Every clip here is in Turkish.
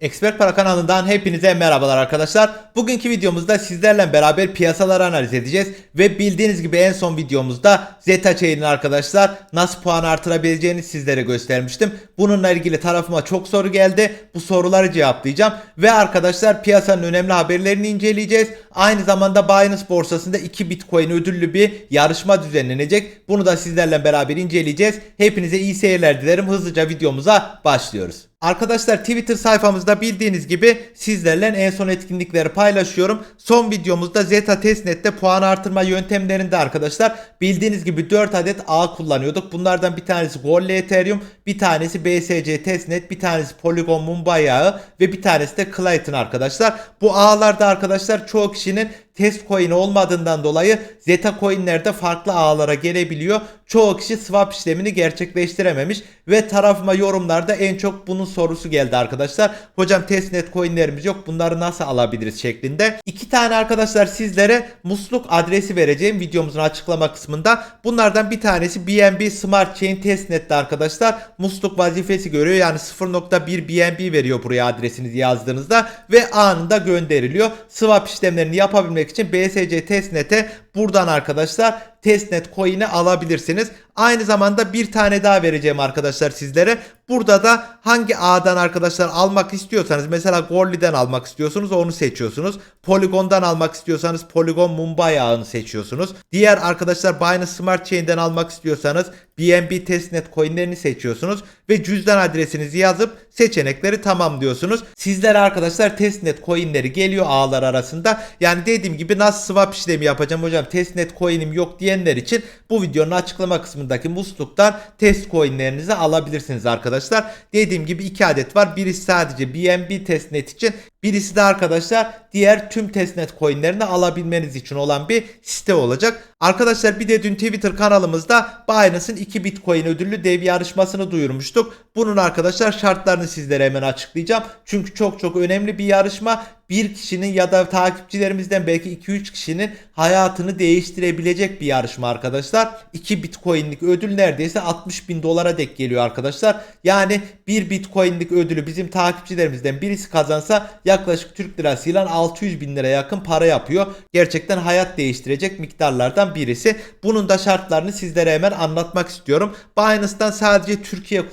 Expert Para kanalından hepinize merhabalar arkadaşlar. Bugünkü videomuzda sizlerle beraber piyasaları analiz edeceğiz. Ve bildiğiniz gibi en son videomuzda Zeta Chain'in arkadaşlar nasıl puan artırabileceğini sizlere göstermiştim. Bununla ilgili tarafıma çok soru geldi. Bu soruları cevaplayacağım. Ve arkadaşlar piyasanın önemli haberlerini inceleyeceğiz. Aynı zamanda Binance borsasında 2 Bitcoin ödüllü bir yarışma düzenlenecek. Bunu da sizlerle beraber inceleyeceğiz. Hepinize iyi seyirler dilerim. Hızlıca videomuza başlıyoruz. Arkadaşlar Twitter sayfamızda bildiğiniz gibi sizlerle en son etkinlikleri paylaşıyorum. Son videomuzda Zeta Testnet'te puan artırma yöntemlerinde arkadaşlar bildiğiniz gibi 4 adet ağ kullanıyorduk. Bunlardan bir tanesi Golle Ethereum, bir tanesi BSC Testnet, bir tanesi Polygon Mumbai ağı ve bir tanesi de Clayton arkadaşlar. Bu ağlarda arkadaşlar çoğu kişinin test coin olmadığından dolayı Zeta coinlerde farklı ağlara gelebiliyor. Çoğu kişi swap işlemini gerçekleştirememiş ve tarafıma yorumlarda en çok bunun sorusu geldi arkadaşlar. Hocam testnet coinlerimiz yok bunları nasıl alabiliriz şeklinde. İki tane arkadaşlar sizlere musluk adresi vereceğim videomuzun açıklama kısmında. Bunlardan bir tanesi BNB Smart Chain Testnet'te arkadaşlar musluk vazifesi görüyor. Yani 0.1 BNB veriyor buraya adresinizi yazdığınızda ve anında gönderiliyor. Swap işlemlerini yapabilmek için BSC Testnet'e buradan arkadaşlar testnet coin'i alabilirsiniz. Aynı zamanda bir tane daha vereceğim arkadaşlar sizlere. Burada da hangi ağdan arkadaşlar almak istiyorsanız mesela Gorli'den almak istiyorsunuz onu seçiyorsunuz. Polygon'dan almak istiyorsanız Polygon Mumbai ağını seçiyorsunuz. Diğer arkadaşlar Binance Smart Chain'den almak istiyorsanız BNB testnet coin'lerini seçiyorsunuz ve cüzdan adresinizi yazıp seçenekleri tamamlıyorsunuz. Sizlere arkadaşlar testnet coin'leri geliyor ağlar arasında. Yani dediğim gibi nasıl swap işlemi yapacağım hocam testnet coin'im yok diyenler için bu videonun açıklama kısmındaki musluktan test coin'lerinizi alabilirsiniz arkadaşlar. Dediğim gibi iki adet var. Birisi sadece BNB testnet için Birisi de arkadaşlar diğer tüm testnet coinlerini alabilmeniz için olan bir site olacak. Arkadaşlar bir de dün Twitter kanalımızda Binance'ın 2 Bitcoin ödüllü dev yarışmasını duyurmuştuk. Bunun arkadaşlar şartlarını sizlere hemen açıklayacağım. Çünkü çok çok önemli bir yarışma. Bir kişinin ya da takipçilerimizden belki 2-3 kişinin hayatını değiştirebilecek bir yarışma arkadaşlar. 2 Bitcoin'lik ödül neredeyse 60 bin dolara dek geliyor arkadaşlar. Yani 1 Bitcoin'lik ödülü bizim takipçilerimizden birisi kazansa yaklaşık Türk lirasıyla 600 bin lira yakın para yapıyor. Gerçekten hayat değiştirecek miktarlardan birisi. Bunun da şartlarını sizlere hemen anlatmak istiyorum. Binance'dan sadece Türkiye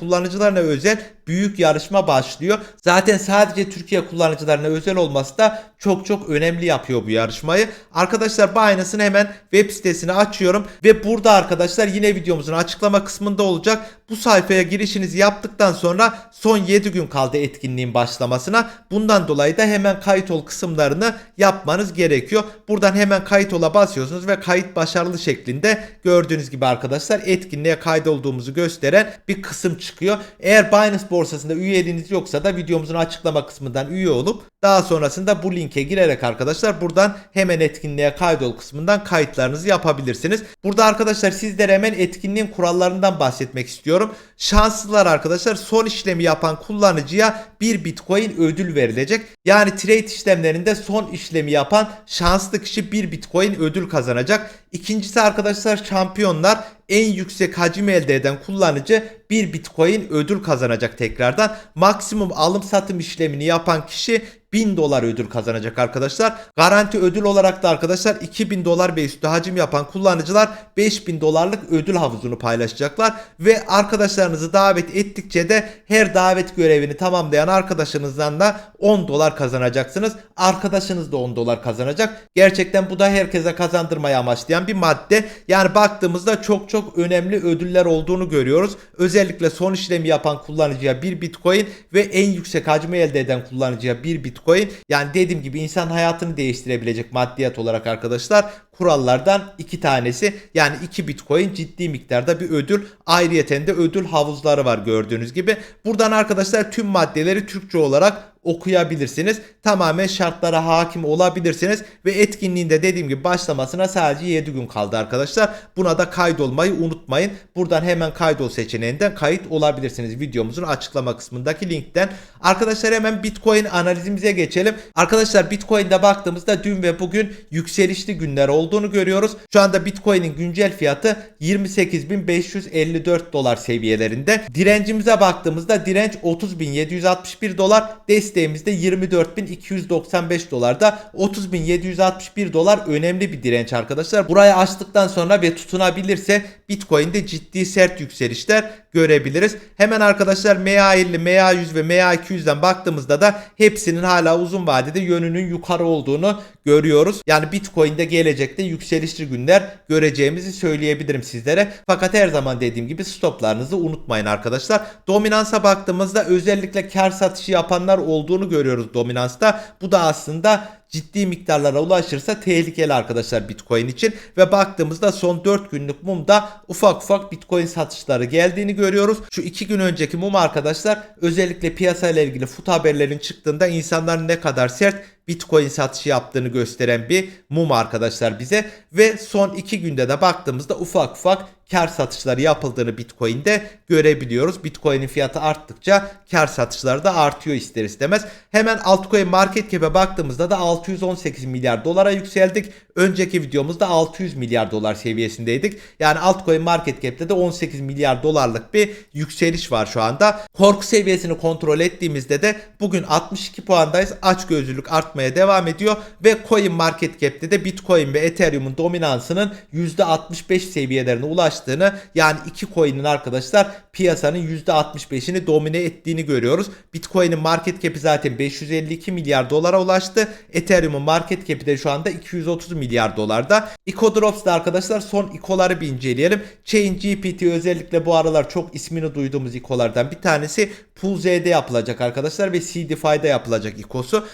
kullanıcılarına özel büyük yarışma başlıyor. Zaten sadece Türkiye kullanıcılarına özel olması da çok çok önemli yapıyor bu yarışmayı. Arkadaşlar Binance'ın hemen web sitesini açıyorum ve burada arkadaşlar yine videomuzun açıklama kısmında olacak. Bu sayfaya girişinizi yaptıktan sonra son 7 gün kaldı etkinliğin başlamasına. Bundan dolayı da hemen kayıt ol kısımlarını yapmanız gerekiyor. Buradan hemen kayıt ola basıyorsunuz ve kayıt başarılı şeklinde gördüğünüz gibi arkadaşlar etkinliğe kaydolduğumuzu gösteren bir kısım çıkıyor. Eğer Binance borsasında üyeliğiniz yoksa da videomuzun açıklama kısmından üye olup daha sonrasında bu linke girerek arkadaşlar buradan hemen etkinliğe kaydol kısmından kayıtlarınızı yapabilirsiniz. Burada arkadaşlar sizlere hemen etkinliğin kurallarından bahsetmek istiyorum. Şanslılar arkadaşlar son işlemi yapan kullanıcıya 1 Bitcoin ödül verilecek. Yani trade işlemlerinde son işlemi yapan şanslı kişi 1 Bitcoin ödül kazanacak. İkincisi arkadaşlar şampiyonlar en yüksek hacim elde eden kullanıcı 1 Bitcoin ödül kazanacak tekrardan. Maksimum alım satım işlemini yapan kişi 1000 dolar ödül kazanacak arkadaşlar. Garanti ödül olarak da arkadaşlar 2000 dolar ve üstü hacim yapan kullanıcılar 5000 dolarlık ödül havuzunu paylaşacaklar. Ve arkadaşlarınızı davet ettikçe de her davet görevini tamamlayan arkadaşınızdan da 10 dolar kazanacaksınız. Arkadaşınız da 10 dolar kazanacak. Gerçekten bu da herkese kazandırmayı amaçlayan bir madde. Yani baktığımızda çok çok önemli ödüller olduğunu görüyoruz. Özellikle son işlemi yapan kullanıcıya 1 Bitcoin ve en yüksek hacmi elde eden kullanıcıya 1 Bitcoin Bitcoin. Yani dediğim gibi insan hayatını değiştirebilecek maddiyat olarak arkadaşlar kurallardan iki tanesi. Yani 2 Bitcoin ciddi miktarda bir ödül. Ayrıyeten de ödül havuzları var gördüğünüz gibi. Buradan arkadaşlar tüm maddeleri Türkçe olarak okuyabilirsiniz. Tamamen şartlara hakim olabilirsiniz ve etkinliğinde dediğim gibi başlamasına sadece 7 gün kaldı arkadaşlar. Buna da kaydolmayı unutmayın. Buradan hemen kaydol seçeneğinden kayıt olabilirsiniz videomuzun açıklama kısmındaki linkten. Arkadaşlar hemen Bitcoin analizimize geçelim. Arkadaşlar Bitcoin'de baktığımızda dün ve bugün yükselişli günler olduğunu görüyoruz. Şu anda Bitcoin'in güncel fiyatı 28.554 dolar seviyelerinde. Direncimize baktığımızda direnç 30.761 dolar, destek Desteğimiz de 24.295 dolarda 30.761 dolar önemli bir direnç arkadaşlar. Burayı açtıktan sonra ve tutunabilirse Bitcoin'de ciddi sert yükselişler görebiliriz. Hemen arkadaşlar MA50, MA100 ve MA200'den baktığımızda da hepsinin hala uzun vadede yönünün yukarı olduğunu görüyoruz. Yani Bitcoin'de gelecekte yükselişli günler göreceğimizi söyleyebilirim sizlere. Fakat her zaman dediğim gibi stoplarınızı unutmayın arkadaşlar. Dominansa baktığımızda özellikle kar satışı yapanlar olduğunu görüyoruz dominansta. Bu da aslında ciddi miktarlara ulaşırsa tehlikeli arkadaşlar Bitcoin için ve baktığımızda son 4 günlük mumda ufak ufak Bitcoin satışları geldiğini görüyoruz. Şu 2 gün önceki mum arkadaşlar özellikle piyasayla ilgili fut haberlerin çıktığında insanlar ne kadar sert Bitcoin satışı yaptığını gösteren bir mum arkadaşlar bize ve son 2 günde de baktığımızda ufak ufak kar satışları yapıldığını Bitcoin'de görebiliyoruz. Bitcoin'in fiyatı arttıkça kar satışları da artıyor ister istemez. Hemen altcoin market cap'e baktığımızda da 618 milyar dolara yükseldik. Önceki videomuzda 600 milyar dolar seviyesindeydik. Yani altcoin market cap'te de 18 milyar dolarlık bir yükseliş var şu anda. Korku seviyesini kontrol ettiğimizde de bugün 62 puandayız. Aç gözlülük artmaya devam ediyor ve coin market cap'te de Bitcoin ve Ethereum'un dominansının %65 seviyelerine ulaştığını yani iki coin'in arkadaşlar piyasanın %65'ini domine ettiğini görüyoruz. Bitcoin'in market cap'i zaten 552 milyar dolara ulaştı. Ethereum'un market cap'i de şu anda 230 milyar dolarda. Eco Drops'da arkadaşlar son ICO'ları bir inceleyelim. Chain GPT özellikle bu aralar çok ismini duyduğumuz ICO'lardan bir tanesi PoolZ'de yapılacak arkadaşlar ve CDFI'de yapılacak ICO'su.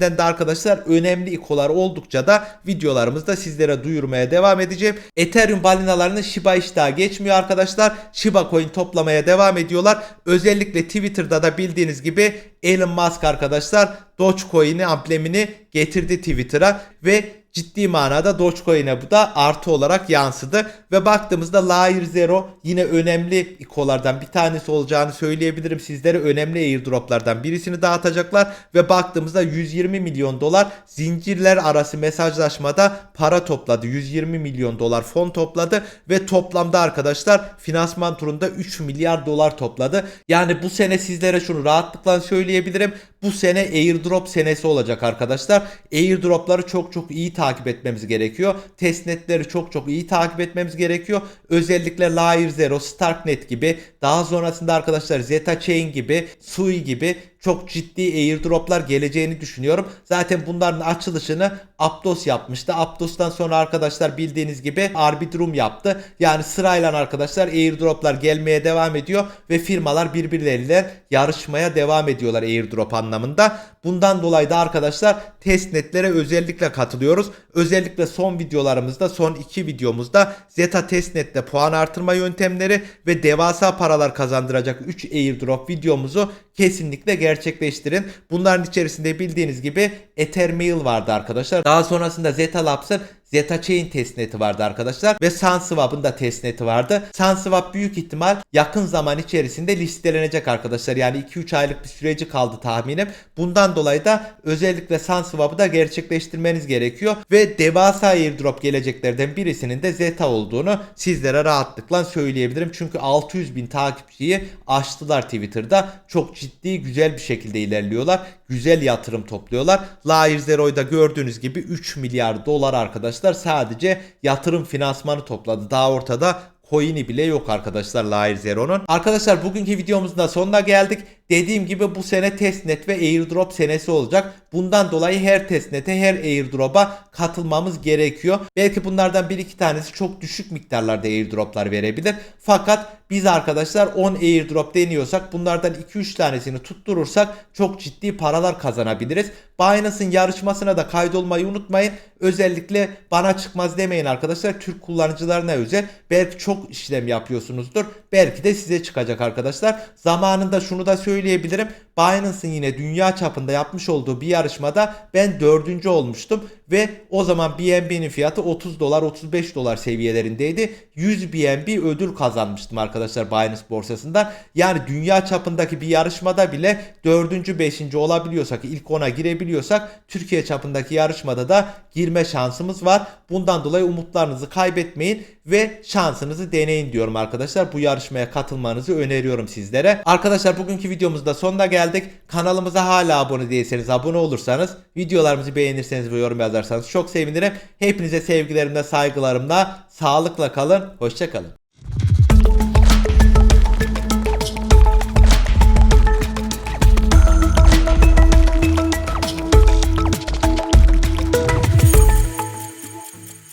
Diğerlerinden de arkadaşlar önemli ICO'lar oldukça da videolarımızda sizlere duyurmaya devam edeceğim. Ethereum balinalarının Shiba iştahı geçmiyor arkadaşlar. Shiba coin toplamaya devam ediyorlar. Özellikle Twitter'da da bildiğiniz gibi Elon Musk arkadaşlar Dogecoin'i amblemini getirdi Twitter'a ve ciddi manada Dogecoin'e bu da artı olarak yansıdı. Ve baktığımızda Layer Zero yine önemli ikolardan bir tanesi olacağını söyleyebilirim sizlere. Önemli airdroplardan birisini dağıtacaklar. Ve baktığımızda 120 milyon dolar zincirler arası mesajlaşmada para topladı. 120 milyon dolar fon topladı. Ve toplamda arkadaşlar finansman turunda 3 milyar dolar topladı. Yani bu sene sizlere şunu rahatlıkla söyleyebilirim. Bu sene airdrop senesi olacak arkadaşlar. Airdropları çok çok iyi takip etmemiz gerekiyor. Testnetleri çok çok iyi takip etmemiz gerekiyor. Özellikle Layer Zero, Starknet gibi daha sonrasında arkadaşlar Zeta Chain gibi, Sui gibi çok ciddi airdroplar geleceğini düşünüyorum. Zaten bunların açılışını Aptos yapmıştı. Aptos'tan sonra arkadaşlar bildiğiniz gibi Arbitrum yaptı. Yani sırayla arkadaşlar airdroplar gelmeye devam ediyor ve firmalar birbirleriyle yarışmaya devam ediyorlar airdrop anlamında. Bundan dolayı da arkadaşlar testnetlere özellikle katılıyoruz. Özellikle son videolarımızda son iki videomuzda Zeta testnette puan artırma yöntemleri ve devasa paralar kazandıracak 3 airdrop videomuzu kesinlikle gerçekleştirin. Bunların içerisinde bildiğiniz gibi Ethermail vardı arkadaşlar. Daha sonrasında Zeta Labs'ın Zeta Chain testneti vardı arkadaşlar ve SunSwap'ın da testneti vardı. SunSwap büyük ihtimal yakın zaman içerisinde listelenecek arkadaşlar. Yani 2-3 aylık bir süreci kaldı tahminim. Bundan dolayı da özellikle SunSwap'ı da gerçekleştirmeniz gerekiyor ve devasa airdrop geleceklerden birisinin de Zeta olduğunu sizlere rahatlıkla söyleyebilirim. Çünkü 600 bin takipçiyi aştılar Twitter'da. Çok ciddi güzel bir şekilde ilerliyorlar. Güzel yatırım topluyorlar. Layer Zero'da gördüğünüz gibi 3 milyar dolar arkadaşlar sadece yatırım finansmanı topladı. Daha ortada coin'i bile yok arkadaşlar Layer Zero'nun. Arkadaşlar bugünkü videomuzun da sonuna geldik. Dediğim gibi bu sene testnet ve airdrop senesi olacak. Bundan dolayı her testnete her airdrop'a katılmamız gerekiyor. Belki bunlardan bir iki tanesi çok düşük miktarlarda airdroplar verebilir. Fakat biz arkadaşlar 10 airdrop deniyorsak bunlardan 2-3 tanesini tutturursak çok ciddi paralar kazanabiliriz. Binance'ın yarışmasına da kaydolmayı unutmayın. Özellikle bana çıkmaz demeyin arkadaşlar. Türk kullanıcılarına özel. Belki çok işlem yapıyorsunuzdur. Belki de size çıkacak arkadaşlar. Zamanında şunu da söyleyebilirim. Binance'ın yine dünya çapında yapmış olduğu bir yarışmada ben dördüncü olmuştum ve o zaman BNB'nin fiyatı 30 dolar 35 dolar seviyelerindeydi. 100 BNB ödül kazanmıştım arkadaşlar Binance borsasından. Yani dünya çapındaki bir yarışmada bile dördüncü beşinci olabiliyorsak ilk ona girebiliyorsak Türkiye çapındaki yarışmada da girme şansımız var. Bundan dolayı umutlarınızı kaybetmeyin ve şansınızı deneyin diyorum arkadaşlar. Bu yarışmaya katılmanızı öneriyorum sizlere. Arkadaşlar bugünkü videomuzda sonuna geldik geldik. Kanalımıza hala abone değilseniz abone olursanız, videolarımızı beğenirseniz ve yorum yazarsanız çok sevinirim. Hepinize sevgilerimle, saygılarımla, sağlıkla kalın, hoşça kalın.